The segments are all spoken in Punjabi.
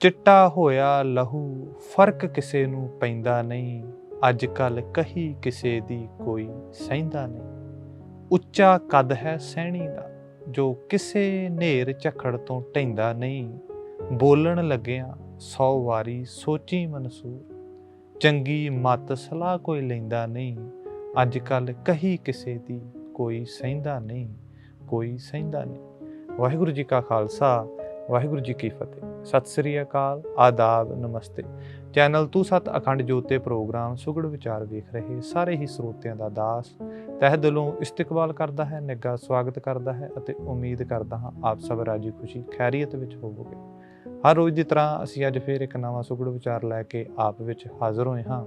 ਚਿੱਟਾ ਹੋਇਆ ਲਹੂ, ਫ਼ਰਕ ਕਿਸੇ ਨੂੰ ਪੈਂਦਾ ਨਹੀਂ। ਅੱਜ ਕੱਲ ਕਹੀ ਕਿਸੇ ਦੀ ਕੋਈ ਸਹਿੰਦਾ ਨਹੀਂ। ਉੱਚਾ ਕੱਦ ਹੈ ਸਹਿਣੀ ਦਾ, ਜੋ ਕਿਸੇ ਨੇਰ ਝਖੜ ਤੋਂ ਢੈਂਦਾ ਨਹੀਂ। ਬੋਲਣ ਲੱਗਿਆ ਸੌ ਵਾਰੀ ਸੋਚੀ ਮਨਸੂਰ। ਚੰਗੀ ਮਤ ਸਲਾਹ ਕੋਈ ਲੈਂਦਾ ਨਹੀਂ। ਅੱਜ ਕੱਲ ਕਹੀ ਕਿਸੇ ਦੀ ਕੋਈ ਸਹਿੰਦਾ ਨਹੀਂ, ਕੋਈ ਸਹਿੰਦਾ ਨਹੀਂ। ਵਾਹਿਗੁਰੂ ਜੀ ਕਾ ਖਾਲਸਾ, ਵਾਹਿਗੁਰੂ ਜੀ ਕੀ ਫਤਿਹ। ਸਤਿ ਸ੍ਰੀ ਅਕਾਲ, ਆਦਾਬ, ਨਮਸਤੇ। ਚੈਨਲ ਤੂੰ ਸਤ ਅਖੰਡ ਜੋਤੇ ਪ੍ਰੋਗਰਾਮ ਸੁਗੜ ਵਿਚਾਰ ਵੇਖ ਰਹੇ ਸਾਰੇ ਹੀ ਸਰੋਤਿਆਂ ਦਾ ਦਾਸ ਤਹਿ ਦਿਲੋਂ ਇਸਤਕਬਾਲ ਕਰਦਾ ਹੈ, ਨਿੱਘਾ ਸਵਾਗਤ ਕਰਦਾ ਹੈ ਅਤੇ ਉਮੀਦ ਕਰਦਾ ਹਾਂ ਆਪ ਸਭ ਰਾਜੀ ਖੁਸ਼ੀ ਖੈਰੀਅਤ ਵਿੱਚ ਹੋਵੋਗੇ। ਹਰ ਰੋਜ਼ ਦੀ ਤਰ੍ਹਾਂ ਅਸੀਂ ਅੱਜ ਫੇਰ ਇੱਕ ਨਵਾਂ ਸੁਗੜ ਵਿਚਾਰ ਲੈ ਕੇ ਆਪ ਵਿੱਚ ਹਾਜ਼ਰ ਹੋਏ ਹਾਂ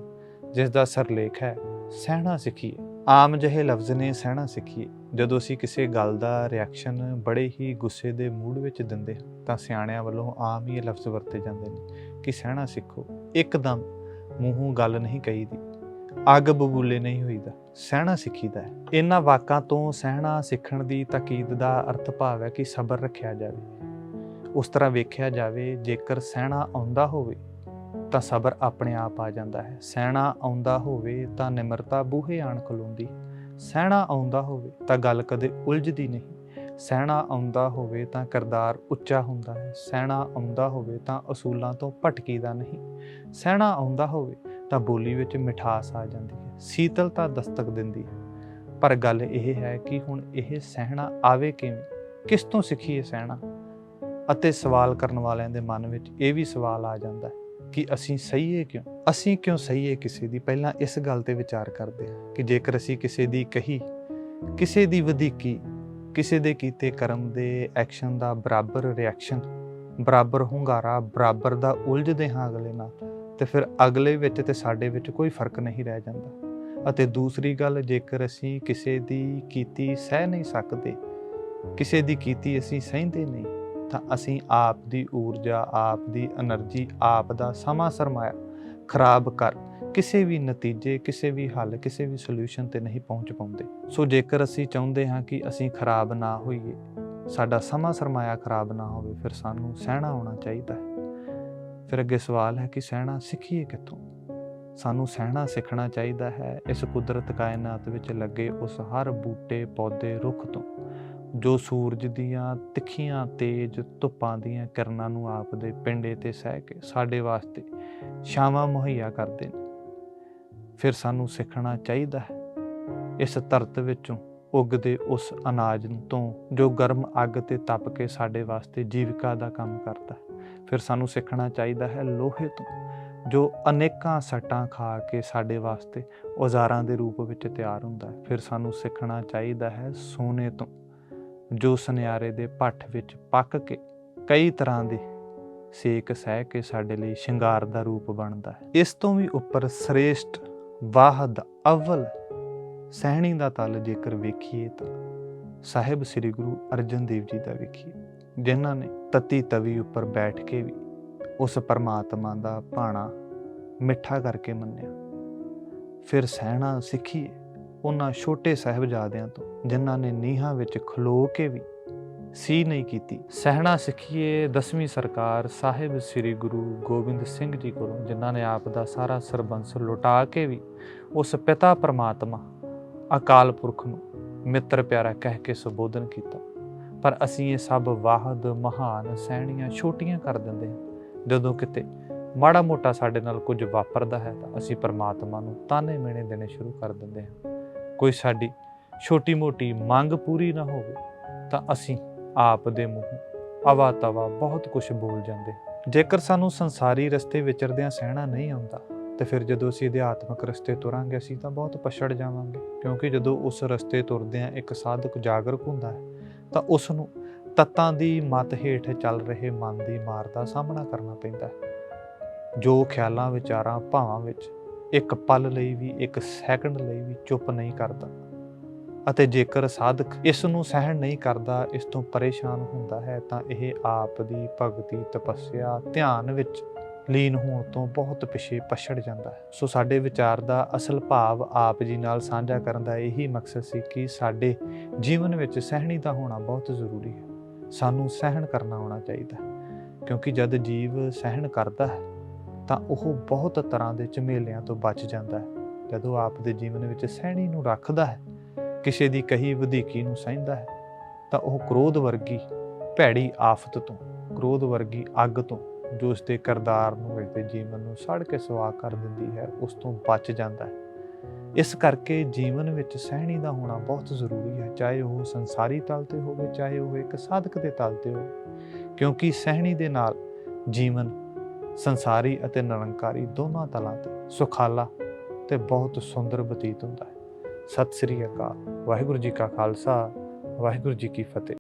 ਜਿਸ ਦਾ ਸਰਲੇਖ ਹੈ, ਸਹਿਣਾ ਸਿੱਖੀਏ। ਆਮ ਜਿਹੇ ਲਫ਼ਜ਼ ਨੇ ਸਹਿਣਾ ਸਿੱਖੀਏ। ਜਦੋਂ ਅਸੀਂ ਕਿਸੇ ਗੱਲ ਦਾ ਰਿਐਕਸ਼ਨ ਬੜੇ ਹੀ ਗੁੱਸੇ ਦੇ ਮੂਡ ਵਿੱਚ ਦਿੰਦੇ ਹਾਂ, ਤਾਂ ਸਿਆਣਿਆਂ ਵੱਲੋਂ ਆਮ ਹੀ ਇਹ ਲਫ਼ਜ਼ ਵਰਤੇ ਜਾਂਦੇ ਨੇ ਕਿ ਸਹਿਣਾ ਸਿੱਖੋ। ਇੱਕਦਮ ਮੂੰਹੋਂ ਗੱਲ ਨਹੀਂ ਕਹੀਦੀ, ਅੱਗ ਬਬੂਲੇ ਨਹੀਂ ਹੋਈਦਾ, ਸਹਿਣਾ ਸਿੱਖੀਦਾ ਹੈ। ਇਹਨਾਂ ਵਾਕਾਂ ਤੋਂ ਸਹਿਣਾ ਸਿੱਖਣ ਦੀ ਤਾਕੀਦ ਦਾ ਅਰਥ ਭਾਵ ਹੈ ਕਿ ਸਬਰ ਰੱਖਿਆ ਜਾਵੇ। ਉਸ ਤਰ੍ਹਾਂ ਵੇਖਿਆ ਜਾਵੇ, ਜੇਕਰ ਸਹਿਣਾ ਆਉਂਦਾ ਹੋਵੇ ਤਾਂ ਸਬਰ ਆਪਣੇ ਆਪ ਆ ਜਾਂਦਾ ਹੈ। ਸਹਿਣਾ ਆਉਂਦਾ ਹੋਵੇ ਤਾਂ ਨਿਮਰਤਾ ਬੂਹੇ ਆਣ ਖਲੋਂਦੀ। ਸਹਿਣਾ ਆਉਂਦਾ ਹੋਵੇ ਤਾਂ ਗੱਲ ਕਦੇ ਉਲਝਦੀ ਨਹੀਂ। ਸਹਿਣਾ ਆਉਂਦਾ ਹੋਵੇ ਤਾਂ ਕਰਦਾਰ ਉੱਚਾ ਹੁੰਦਾ ਹੈ। ਸਹਿਣਾ ਆਉਂਦਾ ਹੋਵੇ ਤਾਂ ਅਸੂਲਾਂ ਤੋਂ ਭਟਕੀਦਾ ਨਹੀਂ। ਸਹਿਣਾ ਆਉਂਦਾ ਹੋਵੇ ਤਾਂ ਬੋਲੀ ਵਿੱਚ ਮਿਠਾਸ ਆ ਜਾਂਦੀ ਹੈ। ਸੀਤਲਤਾ ਦਸਤਕ ਦਿੰਦੀ ਹੈ। ਪਰ ਗੱਲ ਇਹ ਹੈ ਕਿ ਹੁਣ ਇਹ ਸਹਿਣਾ ਆਵੇ ਕਿਵੇਂ? ਕਿਸ ਤੋਂ ਸਿੱਖੀਏ ਸਹਿਣਾ? ਅਤੇ ਸਵਾਲ ਕਰਨ ਵਾਲਿਆਂ ਦੇ ਮਨ ਵਿੱਚ ਇਹ ਵੀ ਸਵਾਲ ਆ ਜਾਂਦਾ ਹੈ ਕਿ ਅਸੀਂ ਸਹੀਏ ਕਿਉਂ? ਅਸੀਂ ਕਿਉਂ ਸਹੀਏ ਕਿਸੇ ਦੀ? ਪਹਿਲਾਂ ਇਸ ਗੱਲ ਤੇ ਵਿਚਾਰ ਕਰਦੇ ਹਾਂ ਕਿ ਜੇਕਰ ਅਸੀਂ ਕਿਸੇ ਦੀ ਕਹੀ, ਕਿਸੇ ਦੀ ਵਧੀਕੀ, ਕਿਸੇ ਦੇ ਕੀਤੇ ਕਰਮ ਦੇ ਐਕਸ਼ਨ ਦਾ ਬਰਾਬਰ ਰਿਐਕਸ਼ਨ ਬਰਾਬਰ ਹੁੰਗਾਰਾ, ਬਰਾਬਰ ਦਾ ਉਲਝਦੇ ਹਾਂ ਅਗਲੇ ਨਾਲ, ਤੇ ਫਿਰ ਅਗਲੇ ਵਿੱਚ ਤੇ ਸਾਡੇ ਵਿੱਚ ਕੋਈ ਫ਼ਰਕ ਨਹੀਂ ਰਹਿ ਜਾਂਦਾ। ਅਤੇ ਦੂਸਰੀ ਗੱਲ, ਜੇਕਰ ਅਸੀਂ ਕਿਸੇ ਦੀ ਕੀਤੀ ਸਹਿ ਨਹੀਂ ਸਕਦੇ, ਕਿਸੇ ਦੀ ਕੀਤੀ ਅਸੀਂ ਸਹਿੰਦੇ ਨਹੀਂ ਤਾਂ ਅਸੀਂ ਆਪ ਦੀ ਊਰਜਾ, ਆਪ ਦੀ એનર્ਜੀ ਆਪ ਦਾ ਸਮਾਂ ਸਰਮਾਇਆ, ਖਰਾਬ ਕਰ, ਕਿਸੇ ਵੀ ਨਤੀਜੇ, ਕਿਸੇ ਵੀ ਹੱਲ, ਕਿਸੇ ਵੀ ਸੋਲੂਸ਼ਨ ਤੇ ਨਹੀਂ ਪਹੁੰਚ ਪਾਉਂਦੇ। ਸੋ ਜੇਕਰ ਅਸੀਂ ਚਾਹੁੰਦੇ ਹਾਂ ਕਿ ਅਸੀਂ ਖਰਾਬ ਨਾ ਹੋਈਏ, ਸਾਡਾ ਸਮਾਂ ਸਰਮਾਇਆ ਖਰਾਬ ਨਾ ਹੋਵੇ, ਫਿਰ ਸਾਨੂੰ ਸਹਿਣਾ ਹੋਣਾ ਚਾਹੀਦਾ ਹੈ। ਫਿਰ ਅੱਗੇ ਸਵਾਲ ਹੈ ਕਿ ਸਹਿਣਾ ਸਿੱਖੀਏ ਕਿੱਥੋਂ? ਸਾਨੂੰ ਸਹਿਣਾ ਸਿੱਖਣਾ ਚਾਹੀਦਾ ਹੈ ਇਸ ਕੁਦਰਤ ਕਾਇਨਾਤ ਵਿੱਚ ਲੱਗੇ ਉਸ ਹਰ ਬੂਟੇ, ਪੌਦੇ, ਰੁੱਖ ਤੋਂ। ਜੋ ਸੂਰਜ ਦੀਆਂ ਤਿੱਖੀਆਂ, ਤੇਜ਼ ਧੁੱਪਾਂ ਦੀਆਂ ਕਿਰਨਾਂ ਨੂੰ ਆਪ ਦੇ ਪਿੰਡੇ ਤੇ ਸਹਿ ਕੇ ਸਾਡੇ ਵਾਸਤੇ ਛਾਵਾਂ ਮੁਹੱਈਆ ਕਰਦੇ ਨੇ। ਫਿਰ ਸਾਨੂੰ ਸਿੱਖਣਾ ਚਾਹੀਦਾ ਹੈ। ਇਸ ਧਰਤ ਵਿੱਚੋਂ ਉੱਗਦੇ ਉਸ ਅਨਾਜ ਤੋਂ ਜੋ ਗਰਮ ਅੱਗ ਤੇ ਤਪ ਕੇ ਸਾਡੇ ਵਾਸਤੇ ਜੀਵਿਕਾ ਦਾ ਕੰਮ ਕਰਦਾ ਫਿਰ ਸਾਨੂੰ ਸਿੱਖਣਾ ਚਾਹੀਦਾ ਹੈ ਲੋਹੇ ਤੋਂ ਜੋ ਅਨੇਕਾਂ ਸੱਟਾਂ ਖਾ ਕੇ ਸਾਡੇ ਵਾਸਤੇ ਔਜ਼ਾਰਾਂ ਦੇ ਰੂਪ ਵਿੱਚ ਤਿਆਰ ਹੁੰਦਾ ਹੈ। ਫਿਰ ਸਾਨੂੰ ਸਿੱਖਣਾ ਚਾਹੀਦਾ ਹੈ ਸੋਨੇ ਤੋਂ ਜੋ ਸੁਨਿਆਰੇ ਦੇ ਪੱਠ ਵਿੱਚ ਪੱਕ ਕੇ ਕਈ ਤਰ੍ਹਾਂ ਦੇ ਸੇਕ ਸਹਿ ਕੇ ਸਾਡੇ ਲਈ ਸ਼ਿੰਗਾਰ ਦਾ ਰੂਪ ਬਣਦਾ ਹੈ। ਇਸ ਤੋਂ ਵੀ ਉੱਪਰ ਸ੍ਰੇਸ਼ਟ ਵਾਹਦ ਅਵਲ ਸਹਿਣੀ ਦਾ ਤਲ ਜੇਕਰ ਵੇਖੀਏ ਤਾਂ ਸਾਹਿਬ ਸ੍ਰੀ ਗੁਰੂ ਅਰਜਨ ਦੇਵ ਜੀ ਦਾ ਵੇਖੀਏ, ਜਿਨ੍ਹਾਂ ਨੇ ਤਤੀ ਤਵੀ ਉੱਪਰ ਬੈਠ ਕੇ ਵੀ ਉਸ ਪਰਮਾਤਮਾ ਦਾ ਭਾਣਾ ਮਿੱਠਾ ਕਰਕੇ ਮੰਨਿਆ। ਫਿਰ ਸਹਿਣਾ ਸਿੱਖੀਏ ਉਹਨਾਂ ਛੋਟੇ ਸਾਹਿਬਜ਼ਾਦਿਆਂ ਤੋਂ, ਜਿਨ੍ਹਾਂ ਨੇ ਨੀਹਾਂ ਵਿੱਚ ਖਲੋ ਕੇ ਵੀ ਸੀ ਨਹੀਂ ਕੀਤੀ। ਸਹਿਣਾ ਸਿੱਖੀਏ ਦਸਵੀਂ ਸਰਕਾਰ ਸਾਹਿਬ ਸ੍ਰੀ ਗੁਰੂ ਗੋਬਿੰਦ ਸਿੰਘ ਜੀ ਕੋਲੋਂ, ਜਿਨ੍ਹਾਂ ਨੇ ਆਪ ਦਾ ਸਾਰਾ ਸਰਬੰਸ ਲੁਟਾ ਕੇ ਵੀ ਉਸ ਪਿਤਾ ਪਰਮਾਤਮਾ ਅਕਾਲ ਪੁਰਖ ਨੂੰ ਮਿੱਤਰ ਪਿਆਰਾ ਕਹਿ ਕੇ ਸੰਬੋਧਨ ਕੀਤਾ। ਪਰ ਅਸੀਂ ਇਹ ਸਭ ਵਾਹਦ, ਮਹਾਨ, ਸਹਿਣੀਆਂ, ਛੋਟੀਆਂ ਕਰ ਦਿੰਦੇ ਹਾਂ। ਜਦੋਂ ਕਿਤੇ ਮਾੜਾ ਮੋਟਾ ਸਾਡੇ ਨਾਲ ਕੁਝ ਵਾਪਰਦਾ ਹੈ ਤਾਂ ਅਸੀਂ ਪਰਮਾਤਮਾ ਨੂੰ ਤਾਨੇ ਮੇਣੇ ਦੇਣੇ ਸ਼ੁਰੂ ਕਰ ਦਿੰਦੇ ਹਾਂ। ਕੋਈ ਸਾਡੀ ਛੋਟੀ ਮੋਟੀ ਮੰਗ ਪੂਰੀ ਨਾ ਹੋਵੇ, ਤਾਂ ਅਸੀਂ ਆਪ ਦੇ ਮੂੰਹ ਅਵਾ ਤਵਾ ਬਹੁਤ ਕੁਝ ਬੋਲ ਜਾਂਦੇ। ਜੇਕਰ ਸਾਨੂੰ ਸੰਸਾਰੀ ਰਸਤੇ ਵਿਚਰਦਿਆਂ ਸਹਿਣਾ ਨਹੀਂ ਆਉਂਦਾ, ਤੇ ਫਿਰ ਜਦੋਂ ਅਸੀਂ ਅਧਿਆਤਮਿਕ ਰਸਤੇ ਤੁਰਾਂਗੇ, ਅਸੀਂ ਤਾਂ ਬਹੁਤ ਪਛੜ ਜਾਵਾਂਗੇ। ਕਿਉਂਕਿ ਜਦੋਂ ਉਸ ਰਸਤੇ ਤੁਰਦਿਆਂ ਇੱਕ ਸਾਧਕ ਜਾਗਰੂਕ ਹੁੰਦਾ ਹੈ, ਤਾਂ ਉਸ ਨੂੰ ਤੱਤਾਂ ਦੀ ਮਤ ਹੇਠ ਚੱਲ ਰਹੇ ਮਨ ਦੀ ਮਾਰ ਦਾ ਸਾਹਮਣਾ ਕਰਨਾ ਪੈਂਦਾ ਹੈ। ਜੋ ਖਿਆਲਾਂ, ਵਿਚਾਰਾਂ, ਭਾਵਾਂ ਵਿੱਚ ਇੱਕ ਪਲ ਲਈ ਵੀ, ਇੱਕ ਸੈਕਿੰਡ ਲਈ ਵੀ ਚੁੱਪ ਨਹੀਂ ਕਰਦਾ। ਅਤੇ ਜੇਕਰ ਸਾਧਕ ਇਸ ਨੂੰ ਸਹਿਣ ਨਹੀਂ ਕਰਦਾ, ਇਸ ਤੋਂ ਪਰੇਸ਼ਾਨ ਹੁੰਦਾ ਹੈ, ਤਾਂ ਇਹ ਆਪ ਦੀ ਭਗਤੀ, ਤਪੱਸਿਆ, ਧਿਆਨ ਵਿੱਚ ਲੀਨ ਹੋਣ ਤੋਂ ਬਹੁਤ ਪਿਛੇ ਪਛੜ ਜਾਂਦਾ ਹੈ। ਸੋ ਸਾਡੇ ਵਿਚਾਰ ਦਾ ਅਸਲ ਭਾਵ ਆਪ ਜੀ ਨਾਲ ਸਾਂਝਾ ਕਰਨ ਦਾ ਇਹੀ ਮਕਸਦ ਸੀ ਕਿ ਸਾਡੇ ਜੀਵਨ ਵਿੱਚ ਸਹਿਣੀ ਦਾ ਹੋਣਾ ਬਹੁਤ ਜ਼ਰੂਰੀ ਹੈ। ਸਾਨੂੰ ਸਹਿਣ ਕਰਨਾ ਆਉਣਾ ਚਾਹੀਦਾ ਕਿਉਂਕਿ ਜਦ ਜੀਵ ਸਹਿਣ ਕਰਦਾ ਹੈ ਤਾਂ ਉਹ ਬਹੁਤ ਤਰ੍ਹਾਂ ਦੇ ਝਮੇਲਿਆਂ ਤੋਂ ਬਚ ਜਾਂਦਾ ਹੈ। ਜਦੋਂ ਆਪ ਦੇ ਜੀਵਨ ਵਿੱਚ ਸਹਿਣੀ ਨੂੰ ਰੱਖਦਾ ਹੈ, ਕਿਸੇ ਦੀ ਕਹੀ ਵਧੀਕੀ ਨੂੰ ਸਹਿੰਦਾ ਹੈ, ਤਾਂ ਉਹ ਕ੍ਰੋਧ ਵਰਗੀ ਭੈੜੀ ਆਫਤ ਤੋਂ, ਕ੍ਰੋਧ ਵਰਗੀ ਅੱਗ ਤੋਂ, ਜੋ ਉਸ ਦੇ ਕਰਦਾਰ ਨੂੰ, ਉਸ ਦੇ ਜੀਵਨ ਨੂੰ ਸੜ ਕੇ ਸਵਾਹ ਕਰ ਦਿੰਦੀ ਹੈ, ਉਸ ਤੋਂ ਬਚ ਜਾਂਦਾ ਹੈ। ਇਸ ਕਰਕੇ ਜੀਵਨ ਵਿੱਚ ਸਹਿਣੀ ਦਾ ਹੋਣਾ ਬਹੁਤ ਜ਼ਰੂਰੀ ਹੈ, ਚਾਹੇ ਉਹ ਸੰਸਾਰੀ ਤਲ ਤੇ ਹੋਵੇ, ਚਾਹੇ ਉਹ ਇੱਕ ਸਾਧਕ ਦੇ ਤਲ ਤੇ ਹੋਵੇ। ਕਿਉਂਕਿ ਸਹਿਣੀ ਦੇ ਨਾਲ ਜੀਵਨ ਸੰਸਾਰੀ ਅਤੇ ਨਿਰੰਕਾਰੀ ਦੋਨਾਂ ਤਲਾਂ ਤੇ ਸੁਖਾਲਾ ਤੇ ਬਹੁਤ ਸੁੰਦਰ ਬਤੀਤ ਹੁੰਦਾ ਹੈ। ਸਤਿ ਸ੍ਰੀ ਅਕਾਲ। ਵਾਹਿਗੁਰੂ ਜੀ ਕਾ ਖਾਲਸਾ, ਵਾਹਿਗੁਰੂ ਜੀ ਕੀ ਫਤਿਹ।